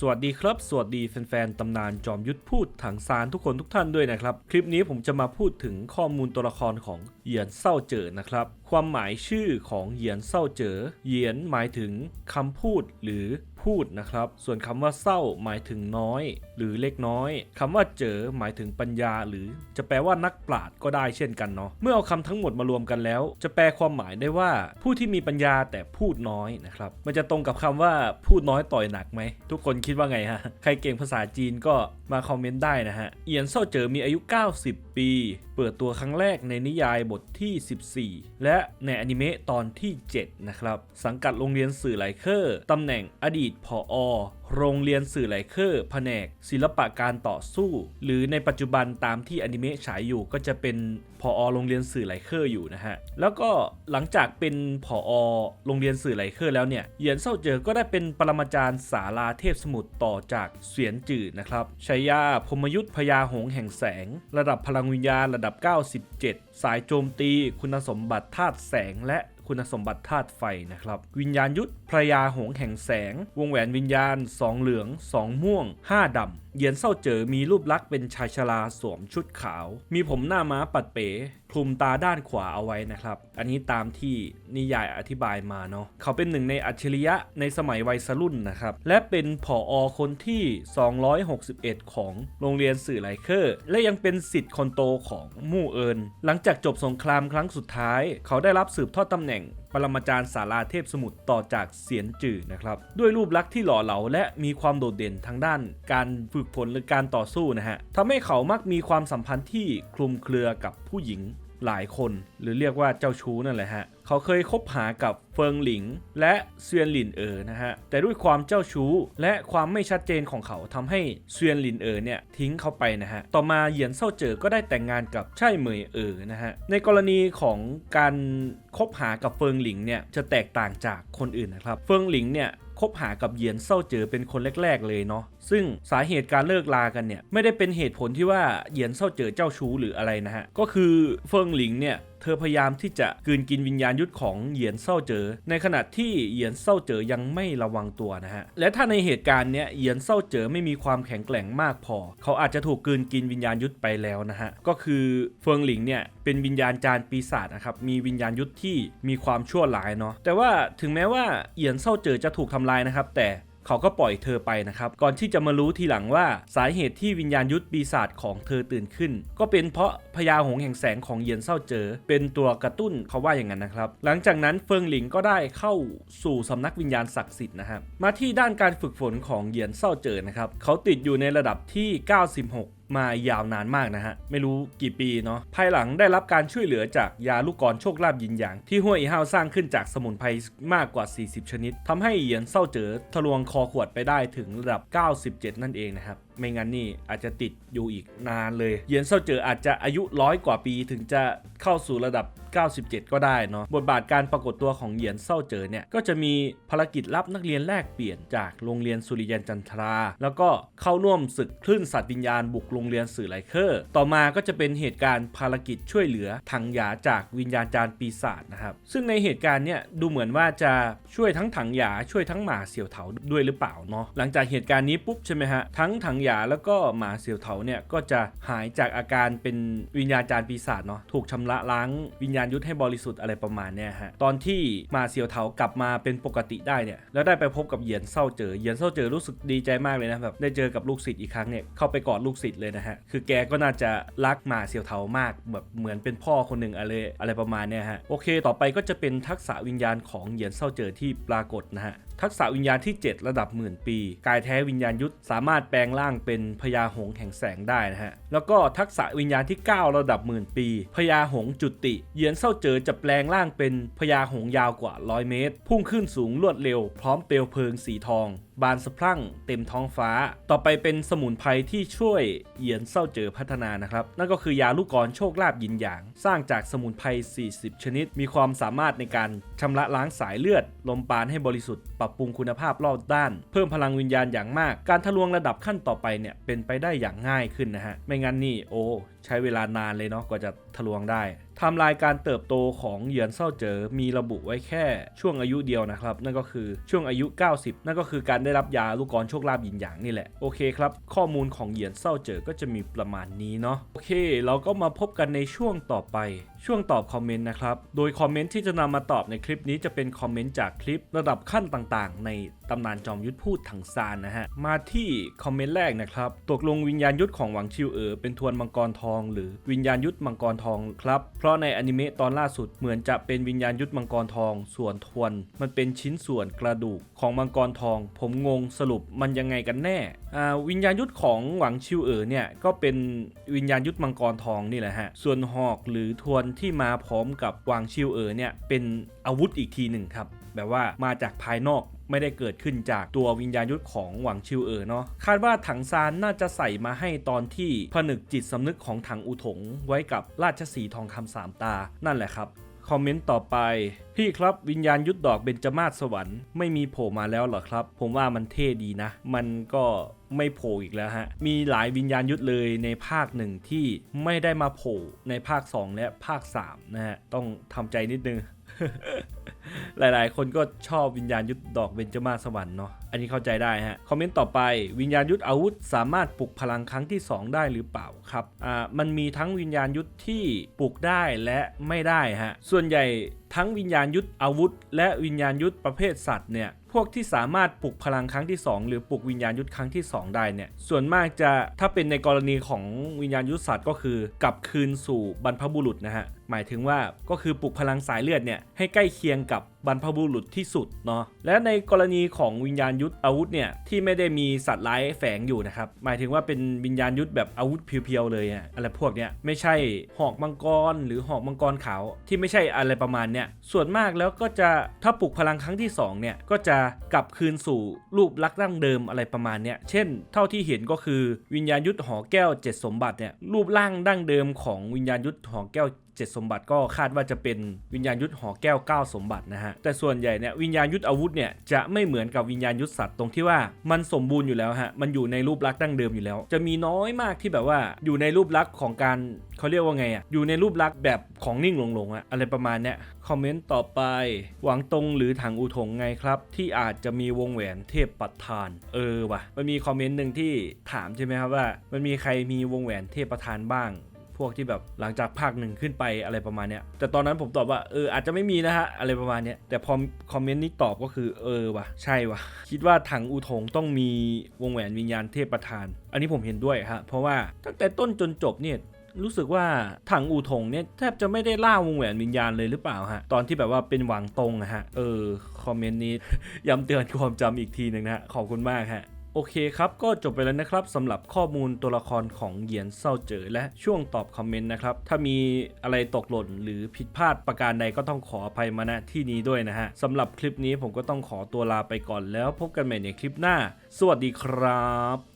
สวัสดีครับ สวัสดีแฟนๆตำนานจอมยุทธพูดถังซานทุกคนทุกท่านด้วยนะครับ คลิปนี้ผมจะมาพูดถึงข้อมูลตัวละครของเหยียนเศร้าเจอนะครับ ความหมายชื่อของเหยียนเศร้าเจอเหยียนหมายถึงคำพูดหรือ พูดนะครับ ส่วนคำว่าเศร้าหมายถึงน้อย หรือเล็กน้อยคำว่าเจอหมายถึงปัญญา หรือจะแปลว่านักปราชญ์ก็ได้เช่นกันเนาะเมื่อเอาคำทั้งหมดมารวมกันแล้ว จะแปลความหมายได้ว่า ผู้ที่มีปัญญาแต่พูดน้อยนะครับมันจะตรงกับคำว่าพูดน้อยต่อยหนักไหมทุกคนคิดว่าไงฮะใครเก่งภาษาจีนก็มาคอมเมนต์ได้นะฮะเอียนเซาเจอมีอายุ 90 ปี เปิดตัวครั้งแรกในนิยายบทที่ 14 และในอนิเมะตอนที่ 7 นะครับ สังกัดโรงเรียนสื่อไหลเคอร์ตำแหน่งอดีตผอโรงเรียนสื่อไหลเคอร์แผนก ศิลปะการต่อสู้ หรือในปัจจุบันตามที่อนิเมะฉายอยู่ก็จะเป็นผอโรงเรียนสื่อไหลเคอร์อยู่นะฮะ แล้วก็หลังจากเป็นผอโรงเรียนสื่อไหลเคอร์แล้วเนี่ยเหยียนเซาเจอก็ได้เป็นปรมาจารย์ศาลาเทพสมุทรต่อจากเสียนจืดนะครับชายาพมยุทธพญาหงแห่งแสง ระดับพลังวิญญาณระดับ 97 สายโจมตี คุณสมบัติธาตุแสงและ คุณสมบัติธาตุไฟนะครับ วิญญาณยุทธพระยาหงแห่งแสง วงแหวนวิญญาณ 2 เหลือง 2 ม่วง 5ดำ เหยียนเศร้าเจอมีรูปลักษณ์เป็นชายชราสวมชุดขาว มีผมหน้าม้าปัดเป๋คลุมตาด้านขวาเอาไว้นะครับ อันนี้ตามที่นิยายอธิบายมาเนาะเขาเป็นหนึ่งในอัจฉริยะในสมัยวัยรุ่นนะครับ และเป็นผออคนที่ 261 ของโรงเรียนสื่อไลเคอร์ และยังเป็นสิทธิ์คนโตของมู่เอิน หลังจากจบสงครามครั้งสุดท้าย เขาได้รับสืบทอดตำแหน่ง รมาจารย์สาราเทพสมุทรต่อจากเสียนจื่อนะครับด้วยรูปลักษณ์ที่หล่อเหลาและมีความโดดเด่นทางด้าน การฝึกฝนหรือการต่อสู้นะฮะทำให้เขามักมีความสัมพันธ์ที่คลุมเครือกับผู้หญิง หลายคน หรือเรียกว่าเจ้าชู้นั่นแหละฮะ เขาเคยคบหากับเฟิงหลิง และเซียนหลินเอ๋อนะฮะ แต่ด้วยความเจ้าชู้และความไม่ชัดเจนของเขาทำให้เซียนหลินเอ๋อเนี่ยทิ้งเขาไปนะฮะ ต่อมาเหยียนเซาเจอก็ได้แต่งงานกับใช่เหมยเอ๋อนะฮะ ในกรณีของการคบหากับเฟิงหลิงเนี่ยจะแตกต่างจากคนอื่นนะครับ เฟิงหลิงเนี่ยคบหากับเหยียนเศร้าเจอเป็นคนแรก ๆ เลยเนาะ ซึ่งสาเหตุการเลิกลากันเนี่ยไม่ได้เป็นเหตุผลที่ว่าเหยียนเศร้าเจอเจ้าชู้หรืออะไรนะฮะ ก็คือเฟิงหลิงเนี่ยเธอพยายามที่จะกืนกินวิญญาณยุทธของเหยียนเศร้าเจอ ในขณะที่เหยียนเศร้าเจอยังไม่ระวังตัวนะฮะ และถ้าในเหตุการณ์เนี้ยเหยียนเศร้าเจอไม่มีความแข็งแกร่งมากพอ เขาอาจจะถูกกืนกินวิญญาณยุทธไปแล้วนะฮะ ก็คือเฟิงหลิงเนี่ยเป็นวิญญาณจารย์ปีศาจนะครับ มีวิญญาณยุทธที่มีความชั่วร้ายเนาะ แต่ว่าถึงแม้ว่าเหยียนเศร้าเจอจะถูกทำลายนะครับ แต่ เขาก็ปล่อยเธอไปนะครับ ก่อนที่จะมารู้ทีหลังว่าสาเหตุที่วิญญาณยุทธปีศาจของเธอตื่นขึ้น ก็เป็นเพราะพญาหงแห่งแสงของเยียนเศร้าเจอ เป็นตัวกระตุ้นเขาว่าอย่างนั้นนะครับ หลังจากนั้นเฟิงหลิงก็ได้เข้าสู่สำนักวิญญาณศักดิ์สิทธิ์นะครับมาที่ด้านการฝึกฝนของเยียนเศร้าเจอนะครับเขาติดอยู่ในระดับที่ 96 มายาวนานมากนะฮะ ไม่รู้กี่ปีเนาะภายหลังได้รับการช่วยเหลือจากยาลูกกรโชคลาภยินหยาง ที่ห้วยอีห้าวสร้างขึ้นจากสมุนไพรมากกว่า 40 ชนิดทำให้เหยียนเศร้าเจอทะลวงคอขวดไปได้ถึงระดับ 97 นั่นเองนะครับ ไม่งั้นนี่อาจจะติดอยู่อีกนานเลยเหยียนเศร้าเจออาจจะอายุร้อยกว่าปีถึงจะเข้าสู่ระดับ 97 ก็ได้เนาะบทบาทการปรากฏตัวของเหยียนเศร้าเจอเนี่ยก็จะมีภารกิจรับนักเรียนแลกเปลี่ยนจากโรงเรียนสุริยันจันทรา แล้วก็เข้าร่วมศึกคลื่นสัตว์วิญญาณบุกโรงเรียนสื่อไลเคอร์ ต่อมาก็จะเป็นเหตุการณ์ภารกิจช่วยเหลือถังหยาจากวิญญาณจาร์ปีศาจนะครับซึ่งในเหตุการณ์เนี่ยดูเหมือนว่าจะช่วยทั้งถังหยาช่วยทั้งหมาเสี่ยวเถาด้วยหรือเปล่าเนาะหลังจากเหตุการณ์นี้ปุ๊บใช่ไหมฮะทั้งถังยาแล้วก็หมาเสี่ยวเถาเนี่ยก็จะหายจากอาการเป็นวิญญาณจารย์ปีศาจเนาะถูกชำระล้างวิญญาณยุทธให้บริสุทธิ์อะไรประมาณเนี่ยฮะตอนที่หมาเสี่ยวเถากลับมาเป็นปกติได้เนี่ยแล้วได้ไปพบกับเหยียนเศร้าเจอเหยียนเศร้าเจอรู้สึกดีใจมากเลยนะแบบได้เจอกับลูกศิษย์อีกครั้งเนี่ยเข้าไปกอดลูกศิษย์เลยนะฮะคือแกก็น่าจะรักหมาเสี่ยวเถามากแบบเหมือนเป็นพ่อคนหนึ่งอะไรอะไรประมาณเนี่ยฮะโอเค ต่อไปก็จะเป็นทักษะวิญญาณของเหยียนเศร้าเจอที่ปรากฏนะฮะ ทักษะวิญญาณที่ 7 ระดับหมื่นปี กายแท้วิญญาณยุทธสามารถแปลงร่างเป็นพญาหงแห่งแสงได้นะฮะ แล้วก็ทักษะวิญญาณที่ 9 ระดับหมื่นปีพญาหงจุติ เหยียนเศร้าเจอจะแปลงร่างเป็นพญาหงยาวกว่า 100 เมตร พุ่งขึ้นสูงรวดเร็ว พร้อมเปลวเพลิงสีทอง บานสะพรั่งเต็มท้องฟ้า ต่อไปเป็นสมุนไพรที่ช่วยเหยียนเศร้าเจอพัฒนานะครับ นั่นก็คือยาลูกกรโชคลาภยินหยาง สร้างจากสมุนไพร 40 ชนิด มีความสามารถในการชำระล้างสายเลือด ลมปราณให้บริสุทธิ์ปรับปรุงคุณภาพรอบด้าน เพิ่มพลังวิญญาณอย่างมาก การทะลวงระดับขั้นต่อไปเนี่ยเป็นไปได้อย่างง่ายขึ้นนะฮะไม่งั้นนี่โอ้ ใช้เวลานานเลยเนาะกว่าจะทะลวงได้ไทม์ไลน์การเติบโตของเหยียนเซาเจ๋อมีระบุไว้แค่ช่วงอายุเดียวนะครับ นั่นก็คือช่วงอายุ 90 นั่นก็คือการได้รับยาลูกกรโชคลาภยินหยางนี่แหละ โอเคครับ ข้อมูลของเหยียนเซาเจ๋อก็จะมีประมาณนี้เนาะโอเค เราก็มาพบกันในช่วงต่อไป ช่วงตอบคอมเมนต์นะครับ โดยคอมเมนต์ที่จะนำมาตอบในคลิปนี้จะเป็นคอมเมนต์จากคลิประดับขั้นต่างๆ ในตำนานจอมยุทธพูดถังซานนะฮะมาที่คอมเมนต์แรกนะครับตกลงวิญญาณยุทธของหวังชิวเอ๋อเป็นทวนมังกรทองหรือวิญญาณยุทธมังกรทองครับ เพราะในอนิเมะตอนล่าสุดเหมือนจะเป็นวิญญาณยุทธมังกรทอง ส่วนทวน มันเป็นชิ้นส่วนกระดูกของมังกรทอง ผมงงสรุปมันยังไงกันแน่วิญญาณยุทธของหวังชิวเอ๋อเนี่ยก็เป็นวิญญาณยุทธมังกรทองนี่แหละฮะส่วนหอกหรือทวนที่มาพร้อมกับหวังชิวเอ๋อเนี่ยเป็นอาวุธอีกทีหนึ่งครับแบบว่ามาจากภายนอก ไม่ได้เกิดขึ้นจากตัววิญญาณยุทธของหวังชิวเอ๋อเนาะคาดว่าถังซานน่าจะใส่มาให้ตอนที่ผนึกจิตสำนึกของถังอุถงไว้กับราชสีทองคำสามตา นั่นแหละครับคอมเมนต์ต่อไป พี่ครับวิญญาณยุทธดอกเบญจมาศสวรรค์ไม่มีโผล่มาแล้วเหรอครับ ผมว่ามันเท่ดีนะ มันก็ไม่โผล่อีกแล้วฮะ มีหลายวิญญาณยุทธเลยในภาคหนึ่งที่ไม่ได้มาโผล่ในภาค 2 และภาค 3 นะฮะ ต้องทำใจนิดนึง หลายๆ คนก็ชอบวิญญาณยุทธดอกเบญจมาศสวรรค์เนาะ อันนี้เข้าใจได้ฮะ คอมเมนต์ต่อไปวิญญาณยุทธอาวุธสามารถปลุกพลังครั้งที่ 2 ได้หรือเปล่าครับ อ่า มันมีทั้งวิญญาณยุทธที่ปลุกได้และไม่ได้ฮะ ส่วนใหญ่ทั้งวิญญาณยุทธอาวุธ และวิญญาณยุทธประเภทสัตว์เนี่ยพวกที่สามารถปลุกพลังครั้งที่ 2 หรือปลุกวิญญาณยุทธครั้งที่ 2 ได้เนี่ยส่วนมากจะถ้าเป็นในกรณีของวิญญาณยุทธสัตว์ก็คือกลับคืนสู่บรรพบุรุษนะฮะหมายถึงว่าก็คือปลุกพลังสายเลือดเนี่ยให้ใกล้เคียงกับบรรพบุรุษที่สุดเนาะและในกรณีของวิญญาณยุทธอาวุธเนี่ยที่ไม่ได้มีสัตว์ร้ายแฝงอยู่นะครับหมายถึงว่าเป็นวิญญาณยุทธแบบอาวุธเพียวๆเลยอะอะไรพวกเนี้ยไม่ใช่หอกมังกร หรือหอกมังกรขาวที่ไม่ใช่อะไรประมาณเนี้ยส่วนมากแล้วก็จะถ้าปลุกพลังครั้งที่สองเนี่ยก็จะกลับคืนสู่รูปลักษณ์ดั้งเดิมอะไรประมาณเนี้ยเช่น เท่าที่เห็นก็คือวิญญาณยุทธหอแก้วเจ็ดสมบัติเนี่ยรูปร่างดั้งเดิมของวิญญาณยุทธหอแก้ว เจ็ดสมบัติก็คาดว่าจะเป็นวิญญาณยุทธหอแก้ว 9 สมบัตินะฮะ แต่ส่วนใหญ่เนี่ยวิญญาณยุทธอาวุธเนี่ยจะไม่เหมือนกับวิญญาณยุทธสัตว์ตรงที่ว่ามันสมบูรณ์อยู่แล้วฮะ มันอยู่ในรูปลักษณ์ดั้งเดิมอยู่แล้ว จะมีน้อยมากที่แบบว่าอยู่ในรูปลักษณ์ของการเขาเรียกว่าไงอะ อยู่ในรูปลักษณ์แบบของนิ่งหลงๆอะอะไรประมาณเนี้ย คอมเมนต์ต่อไป หวังตรงหรือถังอูถงไงครับ ที่อาจจะมีวงแหวนเทพประธาน เออว่ะ มันมีคอมเมนต์หนึ่งที่ถามใช่ไหมครับว่า มันมีใครมีวงแหวนเทพประธานบ้าง พวกที่แบบหลังจากภาคหนึ่งขึ้นไปอะไรประมาณเนี้ยแต่ตอนนั้นผมตอบว่าเอออาจจะไม่มีนะฮะอะไรประมาณเนี้ยแต่พอคอมเมนต์นี้ตอบก็คือเออว่ะใช่ว่ะคิดว่าถังอูถงต้องมีวงแหวนวิญญาณเทพประธาน อันนี้ผมเห็นด้วยฮะเพราะว่าตั้งแต่ต้นจนจบเนี่ยรู้สึกว่าถังอูถงเนี่ยแทบจะไม่ได้ล่าวงแหวนวิญญาณเลยหรือเปล่าฮะ ตอนที่แบบว่าเป็นหวังตรงอะฮะ เออ คอมเมนต์นี้ย้ำเตือนความจำอีกทีหนึ่งนะฮะ ขอบคุณมากฮะ โอเคครับ ก็จบไปแล้วนะครับสำหรับข้อมูลตัวละครของเหยียนเศร้าเจอและช่วงตอบคอมเมนต์นะครับ ถ้ามีอะไรตกหล่นหรือผิดพลาดประการใดก็ต้องขออภัยมาณที่นี้ด้วยนะฮะสำหรับคลิปนี้ผมก็ต้องขอตัวลาไปก่อนแล้วพบกันใหม่ในคลิปหน้า สวัสดีครับ